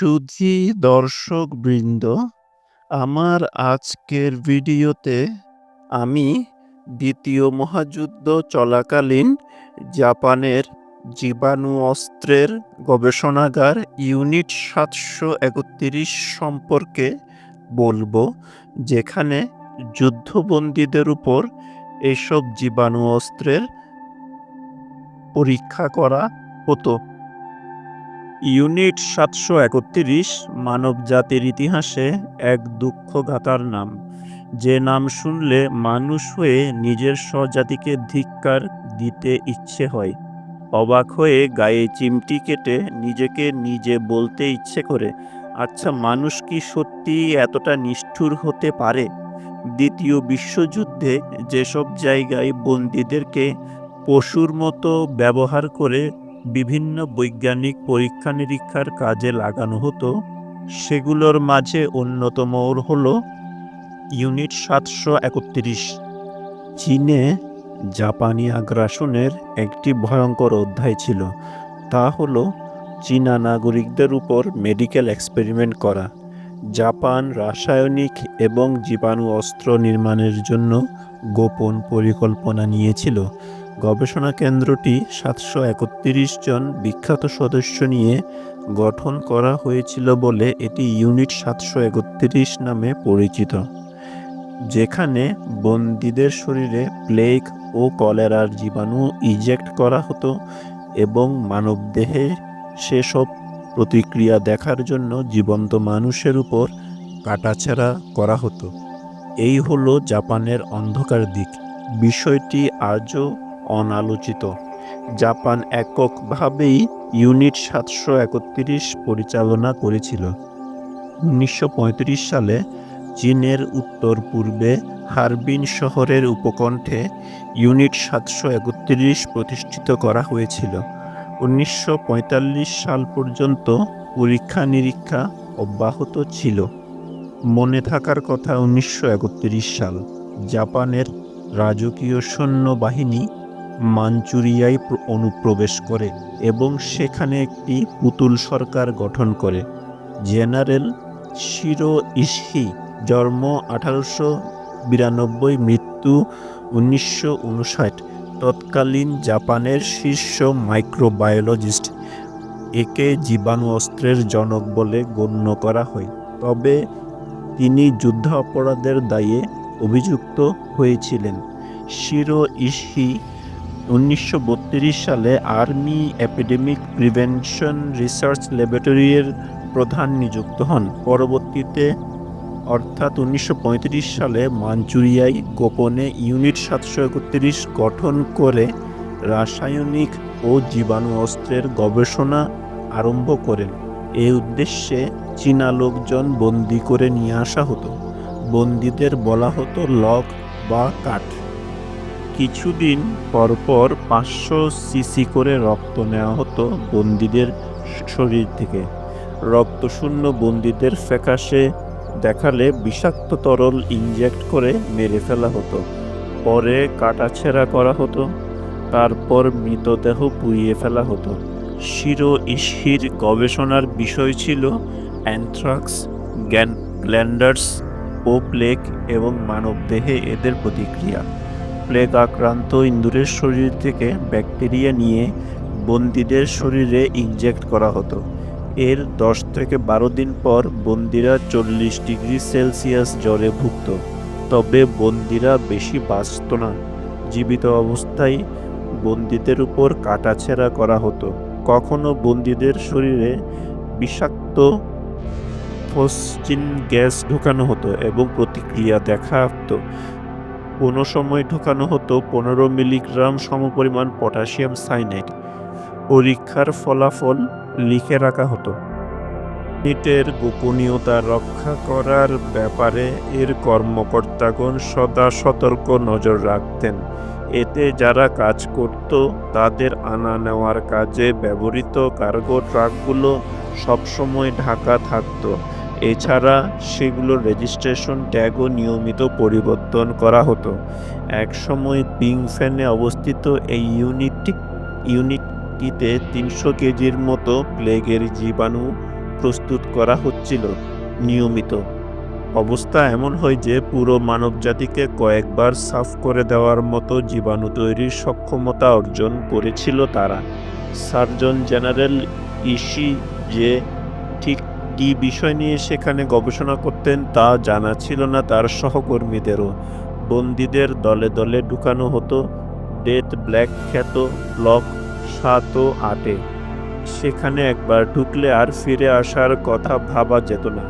সুধী দর্শকবৃন্দ, আমার আজকের ভিডিওতে আমি দ্বিতীয় মহাযুদ্ধ চলাকালীন জাপানের জীবাণু অস্ত্রের গবেষণাগার ইউনিট সাতশো একত্রিশ সম্পর্কে বলব যেখানে যুদ্ধবন্দীদের উপর এসব জীবাণু অস্ত্রের পরীক্ষা করা হতো। ইউনিট সাতশো একত্রিশ মানবজাতির ইতিহাসে এক দুঃখগাথার নাম। যে নাম শুনলে মানুষ হয়ে নিজের স্বজাতিকে ধিক্কার দিতে ইচ্ছে হয়। অবাক হয়ে গায়ে চিমটি কেটে নিজেকে নিজে বলতে ইচ্ছে করে আচ্ছা মানুষ কি সত্যি এতটা নিষ্ঠুর হতে পারে? দ্বিতীয় বিশ্বযুদ্ধে যেসব জায়গায় বন্দীদেরকে পশুর মতো ব্যবহার করে বিভিন্ন বৈজ্ঞানিক পরীক্ষা নিরীক্ষার কাজে লাগানো হতো, সেগুলোর মাঝে অন্যতম হল ইউনিট সাতশো একত্রিশ। চীনে জাপানি আগ্রাসনের একটি ভয়ঙ্কর অধ্যায় ছিল, তা হল চীনা নাগরিকদের উপর মেডিকেল এক্সপেরিমেন্ট করা, জাপান রাসায়নিক এবং জীবাণু অস্ত্র নির্মাণের জন্য গোপন পরিকল্পনা নিয়েছিল গবেষণা কেন্দ্রটি সাতশো একত্রিশ জন বিখ্যাত সদস্য নিয়ে গঠন করা হয়েছিল বলে এটি ইউনিট সাতশো একত্রিশ নামে পরিচিত, যেখানে বন্দীদের শরীরে প্লেগ ও কলেরার জীবাণু ইজেক্ট করা হতো এবং মানবদেহে সেসব প্রতিক্রিয়া দেখার জন্য জীবন্ত মানুষের উপর কাটাছেঁড়া করা হতো। এই হলো জাপানের অন্ধকার দিক। বিষয়টি আজও অনালোচিত। জাপান এককভাবেই ইউনিট সাতশো একত্রিশ পরিচালনা করেছিল। উনিশশো পঁয়ত্রিশ সালে চীনের উত্তর পূর্বে হারবিন শহরের উপকণ্ঠে ইউনিট সাতশো একত্রিশ প্রতিষ্ঠিত করা হয়েছিল। উনিশশো পঁয়তাল্লিশ সাল পর্যন্ত পরীক্ষা নিরীক্ষা অব্যাহত ছিল। মনে থাকার কথা উনিশশো একত্রিশ সাল জাপানের রাজকীয় সৈন্যবাহিনী মাঞ্চুরিয়ায় অনুপ্রবেশ করে এবং সেখানে একটি পুতুল সরকার গঠন করে। জেনারেল শিরো ইসহি জন্ম আঠারোশো বিরানব্বই, মৃত্যু উনিশশো উনষাট। তৎকালীন জাপানের শীর্ষ মাইক্রোবায়োলজিস্ট। একে জীবাণু অস্ত্রের জনক বলে গণ্য করা হয়। তবে তিনি যুদ্ধ অপরাধের দায়ে অভিযুক্ত হয়েছিলেন। শিরো ইসহি উনিশশো বত্রিশ সালে আর্মি এপিডেমিক প্রিভেনশন রিসার্চ ল্যাবরেটরির প্রধান নিযুক্ত হন। পরবর্তীতে, অর্থাৎ উনিশশো পঁয়ত্রিশ সালে মাঞ্চুরিয়ায় গোপনে ইউনিট সাতশো একত্রিশ গঠন করে রাসায়নিক ও জীবাণু অস্ত্রের গবেষণা আরম্ভ করেন। এই উদ্দেশ্যে চীনা লোকজন বন্দি করে নিয়ে আসা হতো। বন্দীদের বলা হতো লক বা কাঠ। কিছুদিন পরপর পাঁচশো সিসি করে রক্ত নেওয়া হতো বন্দীদের শরীর থেকে। রক্তশূন্য বন্দীদের ফ্যাকাশে দেখালে বিষাক্ত তরল ইনজেক্ট করে মেরে ফেলা হতো। পরে কাটাছেঁড়া করা হতো। তারপর মৃতদেহ পুড়িয়ে ফেলা হতো। শিরো ইসহির গবেষণার বিষয় ছিল অ্যানথ্রাক্স গ্যান গ্ল্যান্ডার্স ও প্লেগ এবং মানবদেহে এদের প্রতিক্রিয়া। প্লেগ আক্রান্ত ইন্দুরের শরীর থেকে ব্যাকটেরিয়া নিয়ে বন্দীদের শরীরে ইনজেক্ট করা হতো। এর দশ থেকে বারো দিন পর বন্দিরা চল্লিশ ডিগ্রি সেলসিয়াস জ্বরে ভুগত। তবে বন্দিরা বেশি বাঁচত না। জীবিত অবস্থায় বন্দীদের উপর কাটাছেঁড়া করা হতো। কখনো বন্দীদের শরীরে বিষাক্ত ফসচিন গ্যাস ঢোকানো হতো এবং প্রতিক্রিয়া দেখাতো কোনো সময় ঢোকানো হতো পনেরো মিলিগ্রাম সমপরিমাণ পটাশিয়াম সাইনাইড। পরীক্ষার ফলাফল লিখে রাখা হতো। নিটের গোপনীয়তা রক্ষা করার ব্যাপারে এর কর্মকর্তাগণ সদা সতর্ক নজর রাখতেন। এতে যারা কাজ করত, তাদের আনা নেওয়ার কাজে ব্যবহৃত কার্গো ট্রাকগুলো সবসময় ঢাকা থাকতো। এছাড়া সেগুলোর রেজিস্ট্রেশন ট্যাগও নিয়মিত পরিবর্তন করা হতো। একসময় পিংফ্যানে অবস্থিত এই ইউনিটটি ইউনিটটিতে তিনশো কেজির মতো প্লেগের জীবাণু প্রস্তুত করা হচ্ছিল নিয়মিত। অবস্থা এমন হয় যে পুরো মানবজাতিকে কয়েকবার সাফ করে দেওয়ার মতো জীবাণু তৈরির সক্ষমতা অর্জন করেছিল তারা। সার্জন জেনারেল ইসি যে ঠিক কী বিষয় নিয়ে সেখানে গবেষণা করতেন তা জানা ছিল না তার সহকর্মীদেরও। বন্দীদের দলে দলে ঢুকানো হতো ডেথ ব্ল্যাক খ্যাত ব্লক সাত ও আটে সেখানে একবার ঢুকলে আর ফিরে আসার কথা ভাবা যেত না।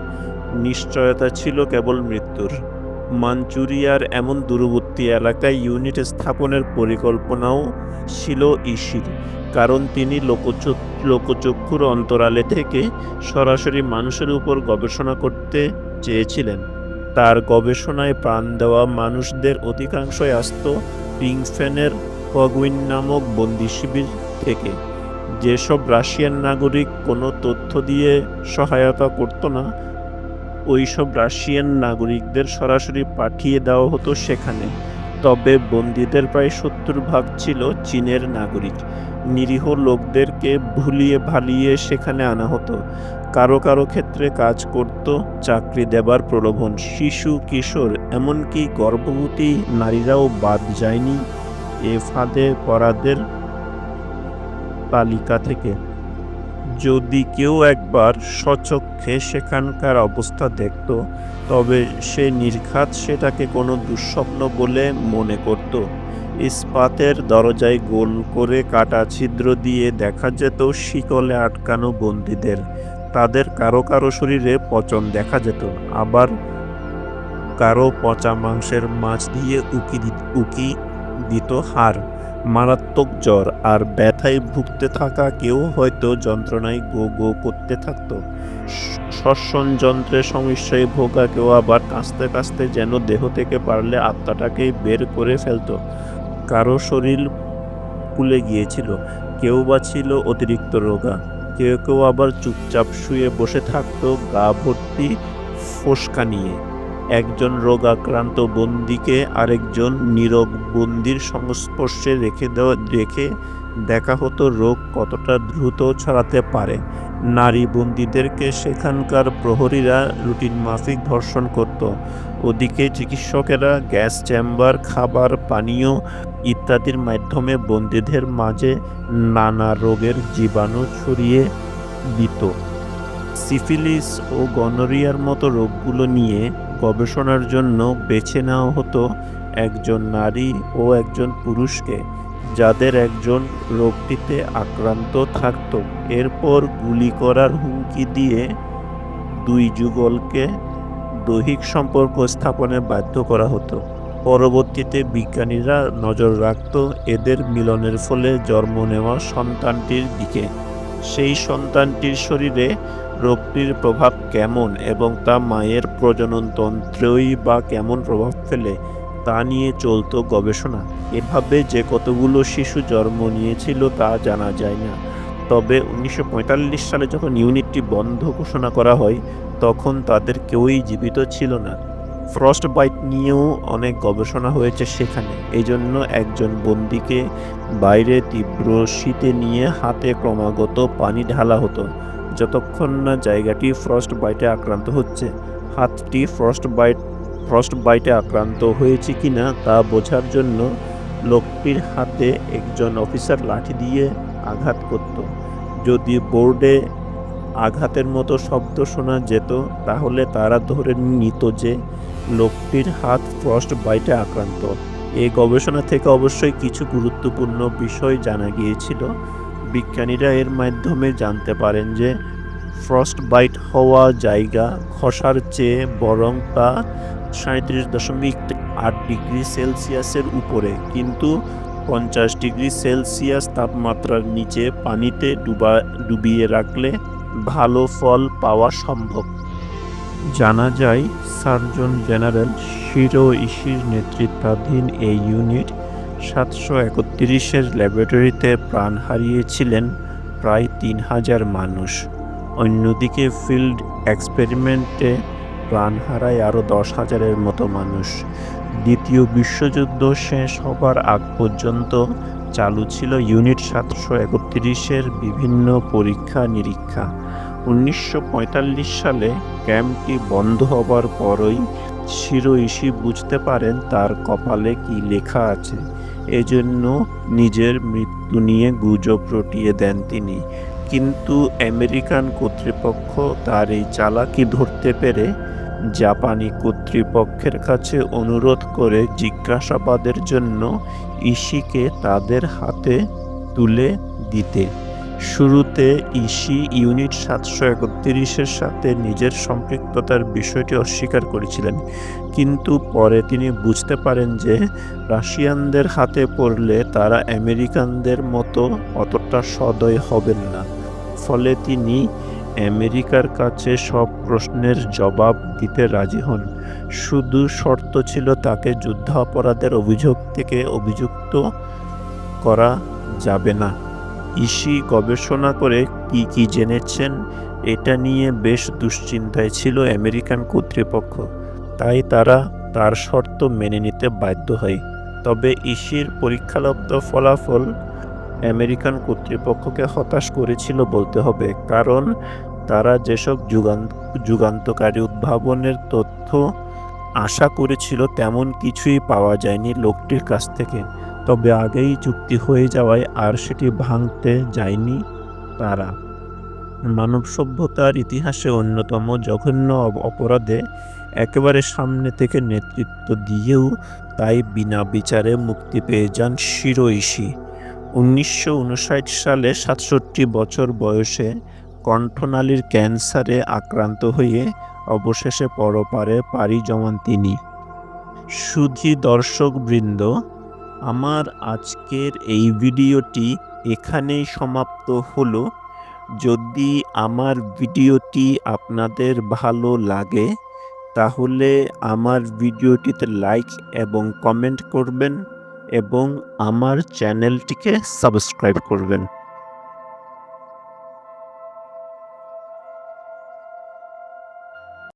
নিশ্চয়তা ছিল কেবল মৃত্যুর। মাঞ্চুরিয়ার এমন দূরবর্তী এলাকায় ইউনিট স্থাপনের পরিকল্পনাও ছিল ইসির, কারণ তিনি লোকচক লোকচক্ষুর অন্তরালে থেকে সরাসরি মানুষের উপর গবেষণা করতে চেয়েছিলেন। তার গবেষণায় প্রাণ দেওয়া মানুষদের অধিকাংশই আসত পিংফেনের হগুইন নামক বন্দি শিবির থেকে। যেসব রাশিয়ান নাগরিক কোনো তথ্য দিয়ে সহায়তা করতো না ওইসব রাশিয়ান নাগরিকদের সরাসরি পাঠিয়ে দেওয়া হতো সেখানে। তবে বন্দীদের প্রায় সত্তর ভাগ ছিল চীনের নাগরিক। নিরীহ লোকদেরকে ভুলিয়ে ভালিয়ে সেখানে আনা হতো। কারও কারও ক্ষেত্রে কাজ করত, চাকরি দেবার প্রলোভন, শিশু, কিশোর, এমনকি গর্ভবতী নারীরাও বাদ যায়নি এ ফাঁদে পড়াদের তালিকা থেকে। যদি কেউ একবার সচক্ষে সেখানকার অবস্থা দেখত, তবে সে নির্ঘাত সেটাকে কোনো দুঃস্বপ্ন বলে মনে করত। ইস্পাতের দরজায় গোল করে কাটা ছিদ্র দিয়ে দেখা যেত শিকলে আটকানো বন্দীদের। তাদের কারও কারও শরীরে পচন দেখা যেত, আবার কারও পচা মাংসের মাছ দিয়ে উকি উকি দিত হাড়। মারাত্মক জ্বর আর ব্যথায় ভুগতে থাকা কেউ হয়তো যন্ত্রণায় গো গো করতে থাকতো। শ্বসন যন্ত্রের সমস্যায় ভোগা কেউ আবার কাঁচতে কাঁচতে যেন দেহ থেকে পারলে আত্মাটাকেই বের করে ফেলতো কারও শরীর ফুলে গিয়েছিল কেউ বা ছিল অতিরিক্ত রোগা কেউ কেউ আবার চুপচাপ শুয়ে বসে থাকতো গা ভর্তি ফোসকা নিয়ে একজন রোগাক্রান্ত বন্দিকে আরেকজন নীরব বন্দির সংস্পর্শে রেখে দেওয়া রেখে দেখা হতো রোগ কতটা দ্রুত ছড়াতে পারে। নারী বন্দীদেরকে সেখানকার প্রহরীরা রুটিন মাফিক ধর্ষণ করত। ওদিকে চিকিৎসকেরা গ্যাস চেম্বার, খাবার, পানীয় ইত্যাদির মাধ্যমে বন্দীদের মাঝে নানা রোগের জীবাণু ছড়িয়ে দিত। সিফিলিস ও গনোরিয়ার মতো রোগগুলো নিয়ে গবেষণার জন্য বেছে নেওয়া হতো একজন নারী ও একজন পুরুষকে, যাদের একজন রোগটিতে আক্রান্ত থাকত। এরপর গুলি করার হুমকি দিয়ে দুই যুগলকে দৈহিক সম্পর্ক স্থাপনে বাধ্য করা হতো। পরবর্তীতে বিজ্ঞানীরা নজর রাখত এদের মিলনের ফলে জন্ম নেওয়া সন্তানটির দিকে। সেই সন্তানটির শরীরে রোগটির প্রভাব কেমন এবং তা মায়ের প্রজননতন্ত্রেই বা কেমন প্রভাব ফেলে, তা নিয়ে চলত গবেষণা। এভাবে যে কতগুলো শিশু জন্ম নিয়েছিল তা জানা যায় না। তবে উনিশশো পঁয়তাল্লিশ সালে যখন ইউনিটটি বন্ধ ঘোষণা করা হয়, তখন তাদের কেউই জীবিত ছিল না। ফ্রস্ট বাইট নিয়েও অনেক গবেষণা হয়েছে সেখানে। এই জন্য একজন বন্দিকে বাইরে তীব্র শীতে নিয়ে হাতে ক্রমাগত পানি ঢালা হতো। যতক্ষণ না জায়গাটি ফ্রস্ট বাইটে আক্রান্ত হচ্ছে, হাতটি ফ্রস্ট বাইট ফ্রস্ট বাইটে আক্রান্ত হয়েছে কি না তা বোঝার জন্য লোকটির হাতে একজন অফিসার লাঠি দিয়ে আঘাত করত। যদি বোর্ডে আঘাতের মতো শব্দ শোনা যেত, তাহলে তারা ধরে নিত যে লোকটির হাত ফ্রস্ট বাইটে আক্রান্ত। এই গবেষণা থেকে অবশ্যই কিছু গুরুত্বপূর্ণ বিষয় জানা গিয়েছিল। বিজ্ঞানীরা এর মাধ্যমে জানতে পারেন যে ফ্রস্ট বাইট হওয়া জায়গা খসার চেয়ে বরং তা সাঁত্রিশ দশমিক আট ডিগ্রি সেলসিয়াসের উপরে। কিন্তু পঞ্চাশ ডিগ্রি সেলসিয়াস তাপমাত্রার নিচে পানিতে ডুবা, ডুবিয়ে রাখলে ভালো ফল পাওয়া সম্ভব। জানা যায়, সার্জন জেনারেল শিরো ইসির নেতৃত্বাধীন এই ইউনিট সাতশো একত্রিশের ল্যাবরেটরিতে প্রাণ হারিয়েছিলেন প্রায় তিন হাজার মানুষ। অন্যদিকে ফিল্ড এক্সপেরিমেন্টে প্রাণ হারায় আরও দশ হাজারের মতো মানুষ। দ্বিতীয় বিশ্বযুদ্ধ শেষ হবার আগ পর্যন্ত চালু ছিল ইউনিট সাতশো একত্রিশের বিভিন্ন পরীক্ষা নিরীক্ষা। উনিশশো পঁয়তাল্লিশ সালে ক্যাম্পটি বন্ধ হবার পরই শিরোইশি বুঝতে পারেন তার কপালে কি লেখা আছে। এজন্য নিজের মৃত্যু নিয়ে গুজব রটিয়ে দেন তিনি। কিন্তু আমেরিকান কর্তৃপক্ষ তার এই চালাকি ধরতে পেরে জাপানি কর্তৃপক্ষের কাছে অনুরোধ করে জিজ্ঞাসাবাদের জন্য ইশিকে তাদের হাতে তুলে দিতে। শুরুতে ইসি ইউনিট সাতশো একত্রিশের সাথে নিজের সম্পৃক্ততার বিষয়টি অস্বীকার করেছিলেন। কিন্তু পরে তিনি বুঝতে পারেন যে রাশিয়ানদের হাতে পড়লে তারা আমেরিকানদের মতো অতটা সদয় হবেন না। ফলে তিনি আমেরিকার কাছে সব প্রশ্নের জবাব দিতে রাজি হন। শুধু শর্ত ছিল তাকে যুদ্ধাপরাধের অভিযোগ থেকে অভিযুক্ত করা যাবে না। ইসি গবেষণা করে কি কি জেনেছেন, এটা নিয়ে বেশ দুশ্চিন্তায় ছিল আমেরিকান কর্তৃপক্ষ। তাই তারা তার শর্ত মেনে নিতে বাধ্য হয়। তবে ইসির পরীক্ষালব্ধ ফলাফল আমেরিকান কর্তৃপক্ষকে হতাশ করেছিল বলতে হবে, কারণ তারা যেসব যুগান, যুগান্তকারী উদ্ভাবনের তথ্য আশা করেছিল তেমন কিছুই পাওয়া যায়নি লোকটির কাছ থেকে। তবে আগেই চুক্তি হয়ে যাওয়ায় আর সেটি ভাঙতে যায়নি তারা। মানব সভ্যতার ইতিহাসে অন্যতম জঘন্য অপরাধে একেবারে সামনে থেকে নেতৃত্ব দিয়েও তাই বিনা বিচারে মুক্তি পেয়ে যান শিরোইশি। উনিশশো উনষাট সালে সাতষট্টি বছর বয়সে কণ্ঠনালীর ক্যান্সারে আক্রান্ত হয়ে অবশেষে পরপারে পাড়ি জমান তিনি। সুধী দর্শকবৃন্দ আমার আজকের এই ভিডিওটি এখানেই সমাপ্ত হলো। যদি আমার ভিডিওটি আপনাদের ভালো লাগে, তাহলে আমার ভিডিওটিতে লাইক এবং কমেন্ট করবেন এবং আমার চ্যানেলটিকে সাবস্ক্রাইব করবেন।